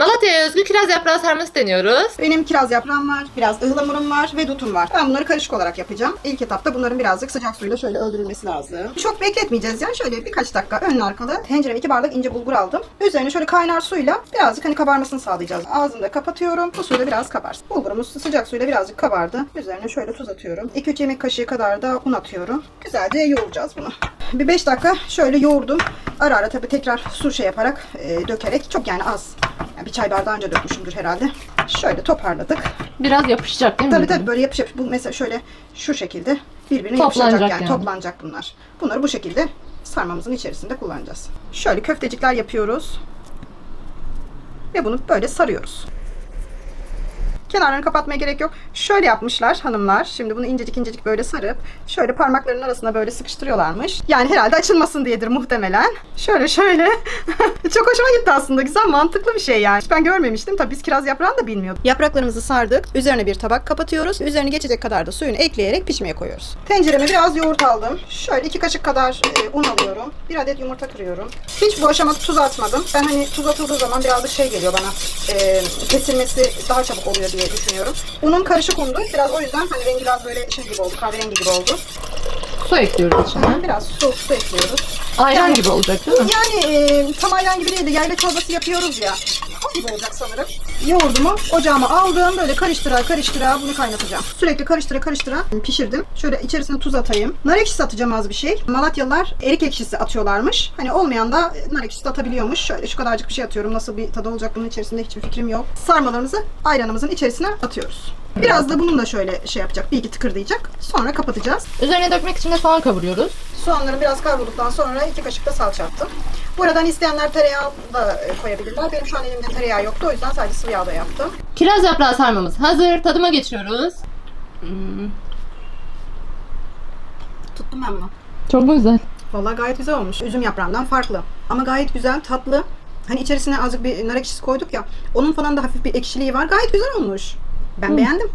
Malatya'ya özgü kiraz yaprağı sarması deniyoruz. Benim kiraz yaprağım var, biraz ıhlamurum var ve dutum var. Ben bunları karışık olarak yapacağım. İlk etapta bunların birazcık sıcak suyla şöyle öldürülmesi lazım. Çok bekletmeyeceğiz yani şöyle birkaç dakika önlü arkalı. Tencereme iki bardak ince bulgur aldım. Üzerine şöyle kaynar suyla birazcık hani kabarmasını sağlayacağız. Ağzını da kapatıyorum. Bu suyla biraz kabarsın. Bulgurumuz sıcak suyla birazcık kabardı. Üzerine şöyle tuz atıyorum. 2-3 yemek kaşığı kadar da un atıyorum. Güzelce yoğuracağız bunu. Bir 5 dakika şöyle yoğurdum. Ara ara tabii tekrar su şey yaparak e, dökerek çok yani az. Yani bir çay bardağı önce dökmüşümdür herhalde. Şöyle toparladık. Biraz yapışacak değil mi? Tabii tabii böyle yapış yapış. Bu mesela şöyle şu şekilde birbirine Toplanacak yapışacak yani, yani. toplanacak bunlar. Bunları bu şekilde sarmamızın içerisinde kullanacağız. Şöyle köftecikler yapıyoruz. Ve bunu böyle sarıyoruz. Kenarlarını kapatmaya gerek yok. Şöyle yapmışlar hanımlar. Şimdi bunu incecik incecik böyle sarıp şöyle parmaklarının arasına böyle sıkıştırıyorlarmış. Yani herhalde açılmasın diyedir muhtemelen. Şöyle şöyle. Çok hoşuma gitti aslında. Güzel mantıklı bir şey yani. Hiç ben görmemiştim. Tabii biz kiraz yaprağını da bilmiyorduk. Yapraklarımızı sardık. Üzerine bir tabak kapatıyoruz. Üzerine geçecek kadar da suyunu ekleyerek pişmeye koyuyoruz. Tencereme biraz yoğurt aldım. Şöyle iki kaşık kadar e, un alıyorum. Bir adet yumurta kırıyorum. Hiç bu aşamada tuz atmadım. Ben hani tuz atıldığı zaman birazcık şey geliyor bana. E, kesilmesi daha çabuk oluyor diye düşünüyorum. Unum karışık undu. Biraz o yüzden hani rengi biraz böyle şey gibi oldu. Kahverengi gibi oldu. Su ekliyoruz içine. Biraz soğuk su ekliyoruz. Ayran Yani- gibi olacak değil mi? Yani e, tam ayran gibi değil de yayla çorbası yapıyoruz ya. O gibi olacak sanırım. Yoğurdumu ocağıma aldım. Böyle karıştıra karıştıra bunu kaynatacağım. Sürekli karıştıra karıştıra pişirdim. Şöyle içerisine tuz atayım. Nar ekşisi atacağım az bir şey. Malatyalılar erik ekşisi atıyorlarmış. Hani olmayan da nar ekşisi atabiliyormuş. Şöyle şu kadarcık bir şey atıyorum. Nasıl bir tadı olacak bunun içerisinde hiçbir fikrim yok. Sarmalarımızı ayranımızın içerisine atıyoruz. Biraz da bunun da şöyle şey yapacak. Bir iki tıkırdayacak. Sonra kapatacağız. Üzerine dökmek için de soğan kavuruyoruz. Soğanları biraz kavrulduktan sonra iki kaşık da salça attım. Buradan isteyenler tereyağı da koyabilirler. Benim şu an elimde tereyağı yoktu. O yüzden sadece sıvı yağda yaptım. Kiraz yaprağı sarmamız hazır. Tadıma geçiyoruz. Hmm, Tuttum ben bunu. Çok güzel. Vallahi gayet güzel olmuş. Üzüm yaprağından farklı. Ama gayet güzel, tatlı. Hani içerisine azıcık bir nar ekşisi koyduk ya. Onun falan da hafif bir ekşiliği var. Gayet güzel olmuş. Ben beğendim.